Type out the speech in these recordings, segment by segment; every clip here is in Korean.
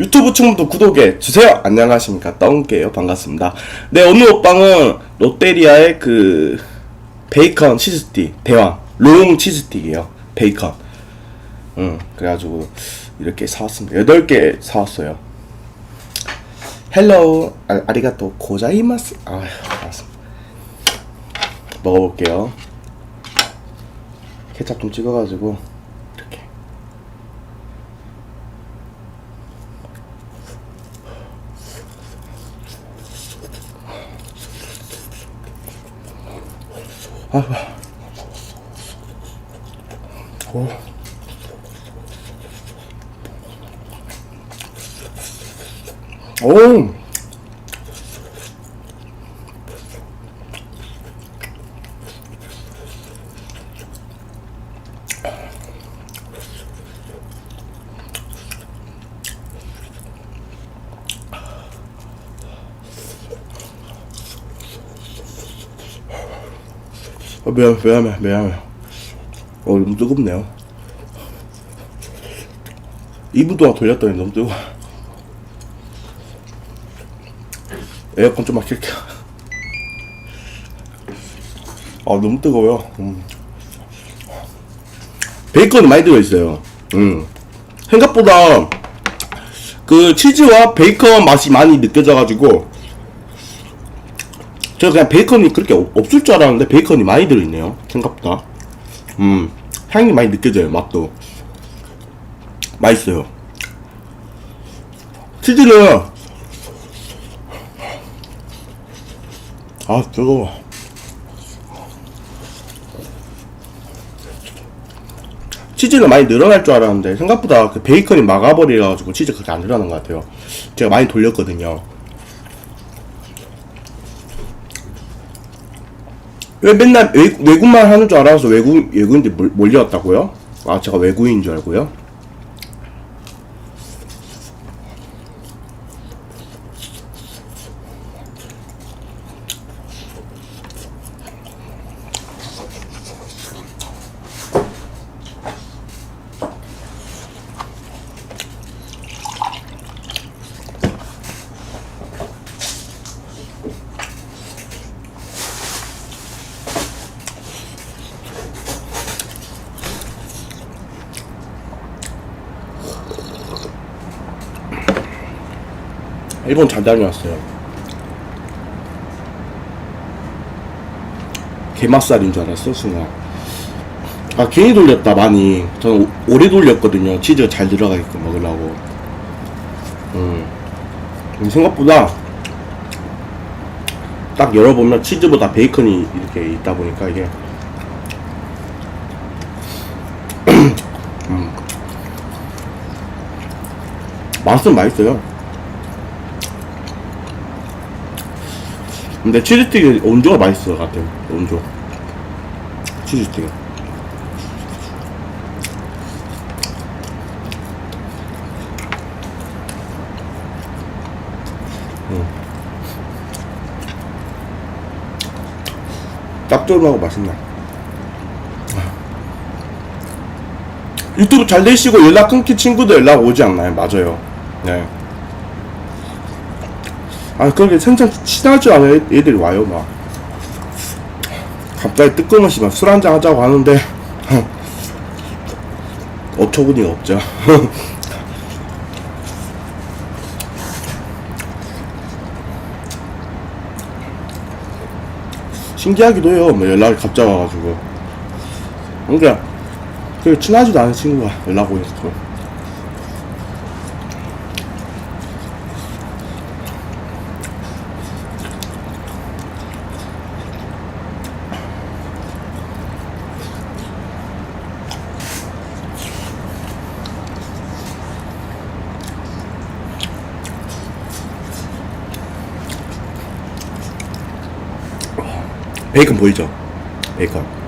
유튜브 친구도 구독해 주세요. 안녕하십니까 떵게요 반갑습니다. 네 오늘 먹방은 롯데리아의 그 베이컨 치즈스틱 대왕 롱 치즈스틱이에요. 베이컨. 음 그래가지고 이렇게 사왔습니다. 8개 사왔어요. 헬로 아, 아리가또 고자이마스 아휴 알았습니다. 먹어볼게요. 케찹 좀 찍어가지고 오. 오. 미안, 미안해, 미안해. 어, 너무 뜨겁네요. 2분 동안 돌렸더니 너무 뜨거워. 에어컨 좀만 킬게요. 아, 너무 뜨거워요. 음. 베이컨이 많이 들어있어요. 음. 생각보다 그 치즈와 베이컨 맛이 많이 느껴져가지고 제가 그냥 베이컨이 그렇게 없- 없을 줄 알았는데 베이컨이 많이 들어있네요. 생각보다. 음, 향이 많이 느껴져요. 맛도. 맛있어요. 치즈는 아 뜨거워. 치즈는 많이 늘어날 줄 알았는데 생각보다 그 베이컨이 막아버려가지고 치즈 그렇게 안 늘어나는 것 같아요. 제가 많이 돌렸거든요. 왜 맨날 외, 외국말 하는 줄 알아서 외국 외국인들 몰- 몰려왔다고요? 아 제가 외국인인 줄 알고요. 일본 잘 다녀왔어요. 게맛살인 줄 알았어 순간. 아 괜히 돌렸다 많이. 저는 오- 오래 돌렸거든요. 치즈가 잘 들어가게끔 먹으려고. 음. 생각보다 딱 열어보면 치즈보다 베이컨이 이렇게 있다 보니까 이게 음. 맛은 맛있어요. 근데 치즈스틱이 온조가 맛있을 것 같아요. 온조. 치즈스틱. 음. 짭조름하고 맛있나. 유튜브 잘 되시고 연락 끊긴 친구들 연락 오지 않나요? 맞아요. 네. 아 그렇게 생전 친하지 않은 애- 애들이 와요 막. 갑자기 뜨끔없이 막 술 한잔 하자고 하는데 어처구니가 없죠. 신기하기도 해요. 뭐 연락이 갑자기 와가지고. 그러니까 그 친하지도 않은 친구가 연락 오니까 베이컨 보이죠? 베이컨.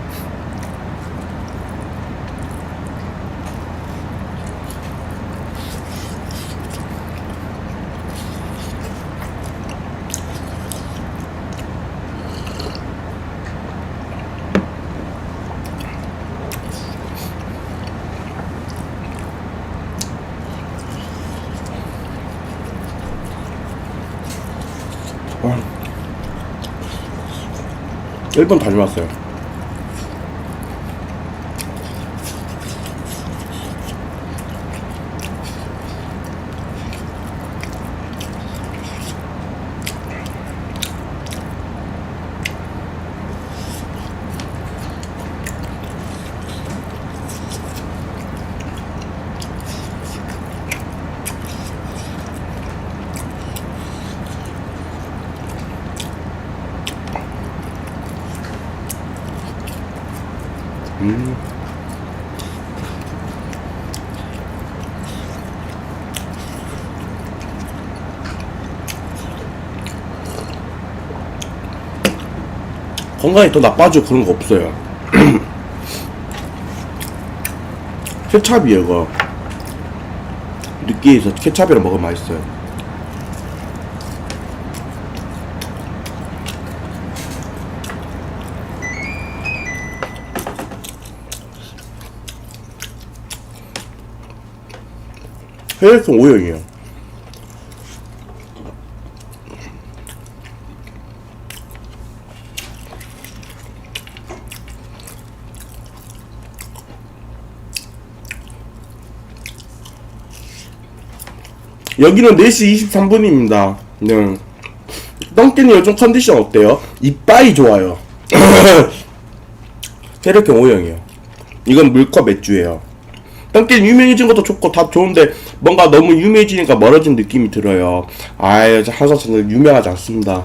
일본 다녀왔어요. 건강이 더 나빠지고 그런 거 없어요. 케찹이에요, 이거. 느끼해서 케찹이랑 먹으면 맛있어요. 회색은 오형이에요. 여기는 4시 23분입니다. 네. 덩ken이 요즘 컨디션 어때요? 이빠이 좋아요. 혈액형 O형이에요. 이건 물컵 맥주예요. 덩ken이 유명해진 것도 좋고 다 좋은데 뭔가 너무 유명해지니까 멀어진 느낌이 들어요. 아유, 저 항상 저는 유명하지 않습니다.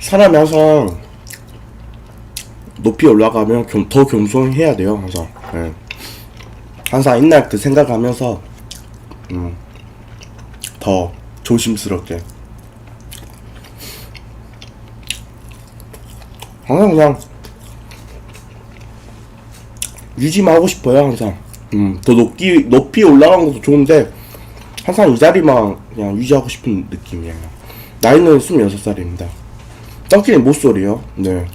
사람이 항상 높이 올라가면 겸- 더 겸손해야 돼요, 항상. 예. 항상 옛날 그 생각하면서 더 조심스럽게. 항상 그냥 유지만 하고 싶어요 항상. 음, 더 높이 높이 올라가는 것도 좋은데 항상 이 자리만 그냥 유지하고 싶은 느낌이에요. 나이는 26살입니다. 덩키는 모쏠이요. 네.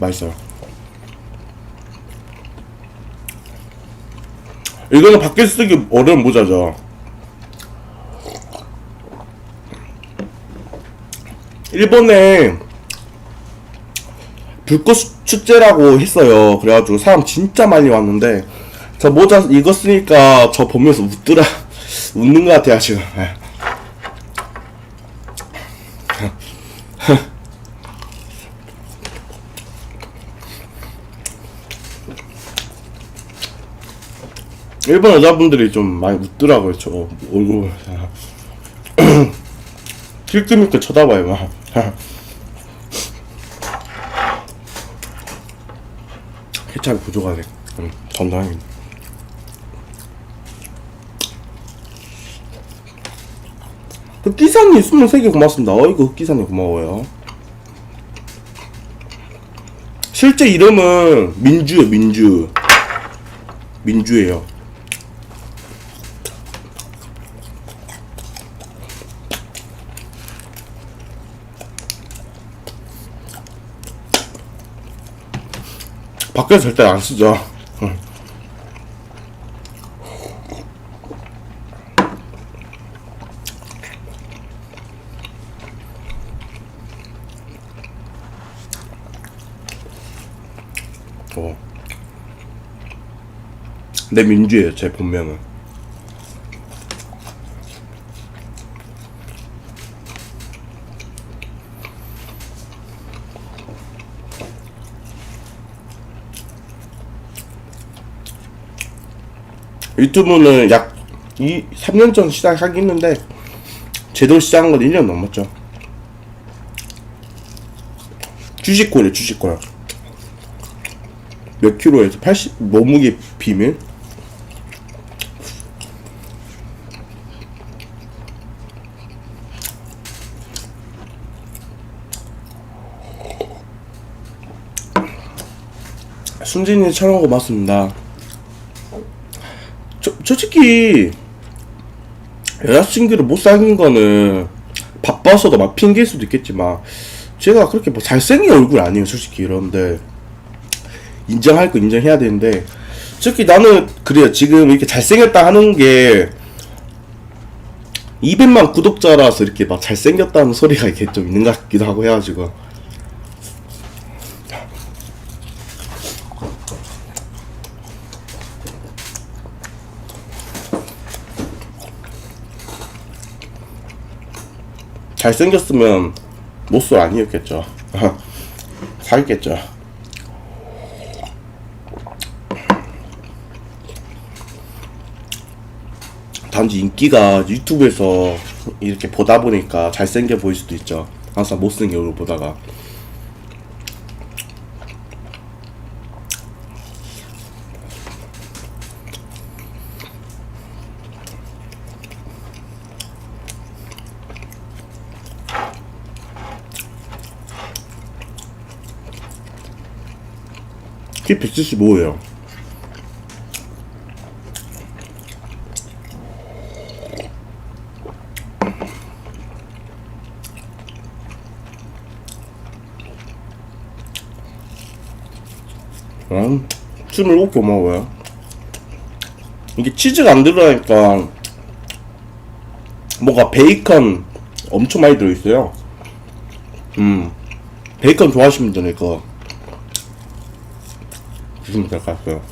맛있어요 이거는 밖에 쓰기 어려운 모자죠. 일본에 불꽃 축제라고 했어요. 그래가지고 사람 진짜 많이 왔는데 저 모자 이거 쓰니까 저 보면서 웃더라 웃는 것 같아요 지금. 일본 여자분들이 좀 많이 웃더라고요, 저 얼굴. 힐끔 힐끔 쳐다봐요, 막. 케찹이 부족하게 음, 전당이. 흑기사님 23개 고맙습니다. 어이구, 흑기사님 고마워요. 실제 이름은 민주예요, 민주. 민주예요. 밖에서 절대 안 쓰죠. 응. 어. 내 민주예요, 제 본명은. 유튜브는 약 2, 3년 전 시작하긴 했는데 제대로 시작한 건 1년 넘었죠. 주식고래 주식고래 몇 킬로에서 80 몸무게 비밀 순진이 촬영 고맙습니다. 저, 솔직히 여자친구를 못 사귄 거는 바빠서도 막 핑계일 수도 있겠지만 제가 그렇게 뭐 잘생긴 얼굴 아니에요 솔직히 여러분들. 인정할 거 인정해야 되는데 솔직히 나는 그래요. 지금 이렇게 잘생겼다 하는 게 200만 구독자라서 이렇게 막 잘생겼다는 소리가 이렇게 좀 있는 것 같기도 하고 해가지고 잘생겼으면 모쏠 아니었겠죠 사귀겠죠 단지 인기가 유튜브에서 이렇게 보다 보니까 잘생겨 보일 수도 있죠. 항상 얼굴 보다가. 키 175예요. 음, 27개 먹어요. 이게 치즈가 안 들어가니까 뭔가 베이컨 엄청 많이 들어있어요. 음, 베이컨 분들은 이거 것 같아요.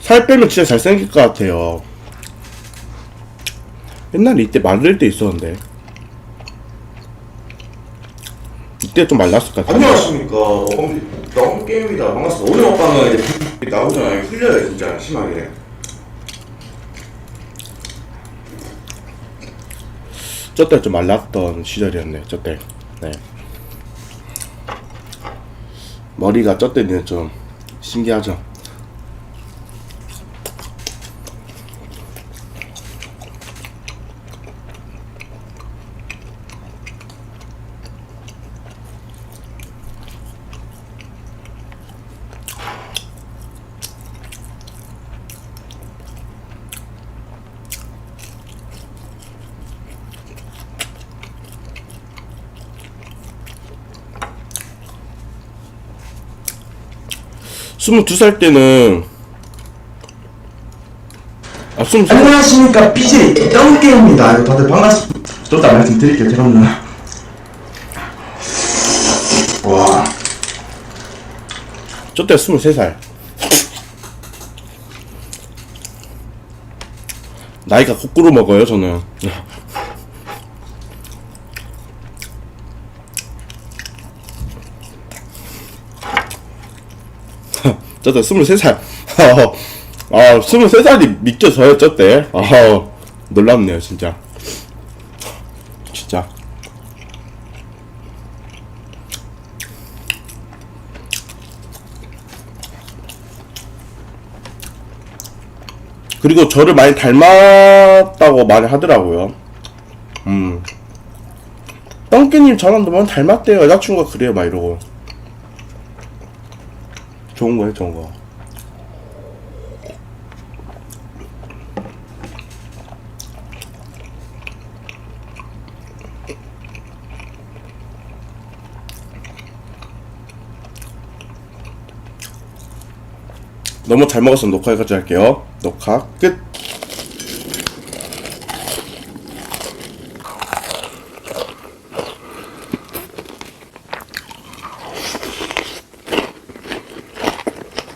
살 빼면 진짜 잘생길 것 같아요. 옛날에 이때 마를 때 있었는데. 이때 좀 말랐을 것 같아요. 안녕하십니까 너무 게임이다 반갑습니다 오늘 먹방은 이제 나오잖아요 흘려요 진짜 심하게 저때 좀 말랐던 시절이었네, 저때. 네. 머리가 저 때는 좀 신기하죠. 스물두 살 때는 아 스물 살 안녕하십니까 BJ 덩게입니다. 아유, 다들 반갑습니다 좀더 말씀드릴게요 죄송합니다. 와. 저때 스물세 살. 나이가 거꾸로 먹어요 저는 저때 스물세 살 아, 스물세 살이 믿겨져요 저때 아, 놀랍네요 진짜 진짜 그리고 저를 많이 닮았다고 말을 하더라고요. 음. 똥끼님 저랑도 많이 닮았대요. 여자친구가 그래요. 막 이러고. 좋은 거예요, 좋은 거. 너무 잘 먹었으면 녹화 여기까지 할게요. 녹화 끝.